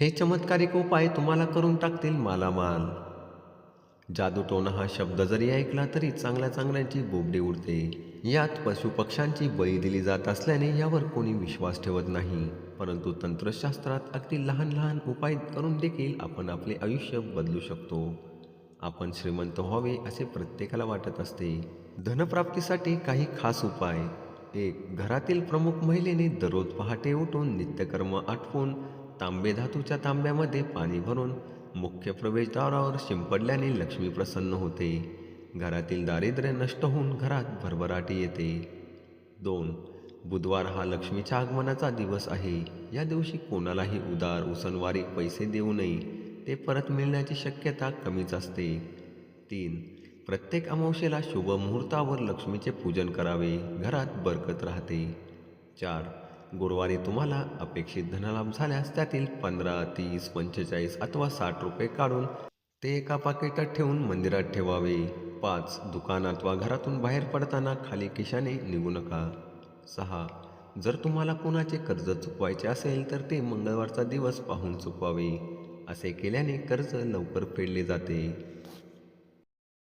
हे चमत्कारिक उपाय तुम्हाला करून टाकतील मालामाल. जादूटोणा हा शब्द जरी ऐकला तरी चांगल्या चांगल्यांची बोबडी उडते. यात पशुपक्ष्यांची बळी दिली जात असल्याने यावर कोणी विश्वास ठेवत नाही. परंतु तंत्रशास्त्रात अगदी लहान लहान उपाय करून देखील आपण आपले आयुष्य बदलू शकतो. आपण श्रीमंत व्हावे असे प्रत्येकाला वाटत असते. धनप्राप्तीसाठी काही खास उपाय. एक घरातील प्रमुख महिलेने दररोज पहाटे उठून नित्यकर्म आटपून तांबे धातूच्या तांब्यामध्ये पाणी भरून मुख्य प्रवेशद्वारावर शिंपडल्याने लक्ष्मी प्रसन्न होते. घरातील दारिद्र्य नष्ट होऊन घरात भरभराटी येते. दोन बुधवार हा लक्ष्मीच्या आगमनाचा दिवस आहे. या दिवशी कोणालाही उदार उसनवारी पैसे देऊ नये. ते परत मिळण्याची शक्यता कमीच असते. तीन प्रत्येक अमावशेला शुभ मुहूर्तावर लक्ष्मीचे पूजन करावे. घरात बरकत राहते. चार गुरुवारी तुम्हाला अपेक्षित धनलाभ झाल्यास त्यातील पंधरा तीस पंचेचाळीस अथवा साठ रुपये काढून ते एका पाकिटात ठेवून मंदिरात ठेवावे. पाच दुकान अथवा घरातून बाहेर पडताना खाली खिशाने निघू नका. सहा जर तुम्हाला कोणाचे कर्ज चुकवायचे असेल तर ते मंगळवारचा दिवस पाहून चुकवावे. असे केल्याने कर्ज लवकर फेडले जाते.